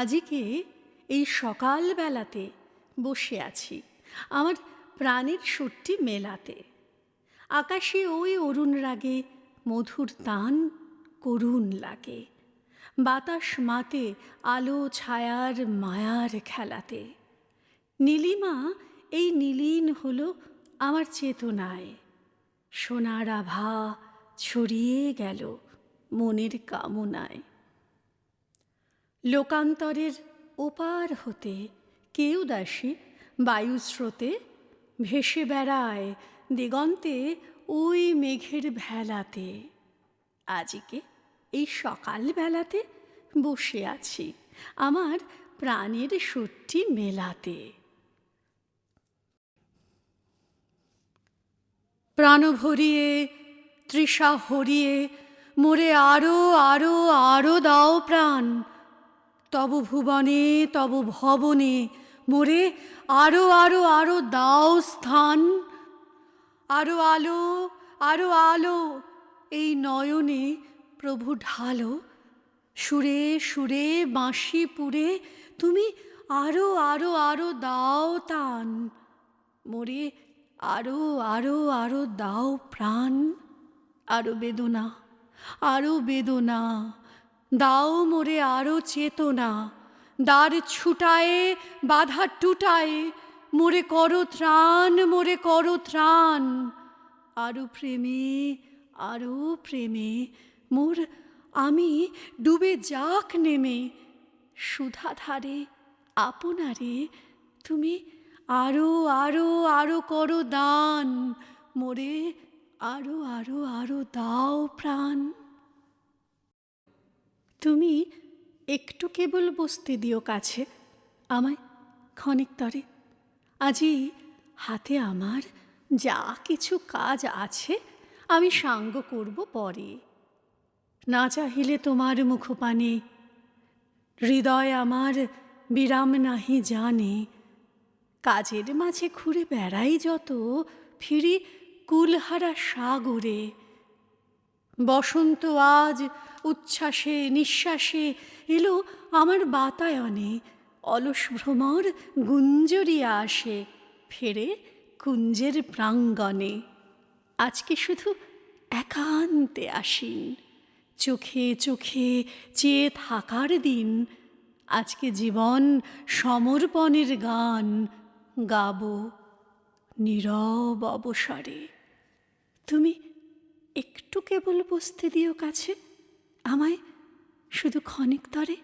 আজকে এই সকালবেলাতে বসে আছি, আমার প্রাণের সুরটি মেলাতে। আকাশে ওই অরুণ রাগে মধুর তান করুণ লাগে, বাতাস মাতে আলো ছায়ার মায়ার খেলাতে। নীলিমা, এই নীলীন হলো আমার চেতনায়। সোনার আভা ছড়িয়ে গেল মনের কামনায়। লোকান্তরের ওপার হতে কেউ দাসী বায়ুস্রোতে ভেসে বেড়ায় দিগন্তে ওই মেঘের ভেলাতে। আজকে এই সকালবেলাতে বসে আছি আমার প্রাণের সুরটি মেলাতে। প্রাণ ভরিয়ে, তৃষা হরিয়ে, মোরে আরও আরও আরও দাও প্রাণ। তব ভুবনে, তব ভবনে মোরে আরও আরও আরও দাও স্থান, আরও আলো আরও আলো। এই নয়নে প্রভু ঢালো। সুরে সুরে বাঁশি পুরে তুমি আরও আরও আরও দাও তান মোরে আরও আরও আরও দাও প্রাণ। আরও বেদনা আরও বেদনা। দাও মোরে আরও চেতনা। দ্বার ছুটায়ে, বাধা টুটায়ে, মোরে করো ত্রাণ, মোরে করো ত্রাণ। আরও প্রেমে আরও প্রেমে, মোর আমি ডুবে যাক নেমে। সুধা ধারে আপনারে তুমি আরও আরও আরও করো দান। মোরে আরও আরও আরও দাও প্রাণ। তুমি একটু কেবল বসতে দিও কাছে, আমায় ক্ষণিক তরে। আজি হাতে আমার যা কিছু কাজ আছে, আমি সাঙ্গ করব পরে। না চাহিলে তোমার মুখপানে, হৃদয় আমার বিরাম নাহি জানে। কাজের মাঝে ঘুরে বেড়াই যত, ফিরি কুলহারা সাগরে। বসন্ত আজ উচ্ছ্বাসে, নিঃশ্বাসে এলো আমার বাতায়নে। অলস ভ্রমর গুঞ্জরিয়া আসে ফেরে কুঞ্জের প্রাঙ্গণে। আজকে শুধু একান্তে আসিন। চোখে চোখে চেয়ে থাকার দিন। আজকে জীবন সমর্পণের গান গাবো নীরব অবসরে। তুমি কেবল বসতে দিও কাছে। আমায় শুধু ক্ষণিক তরে।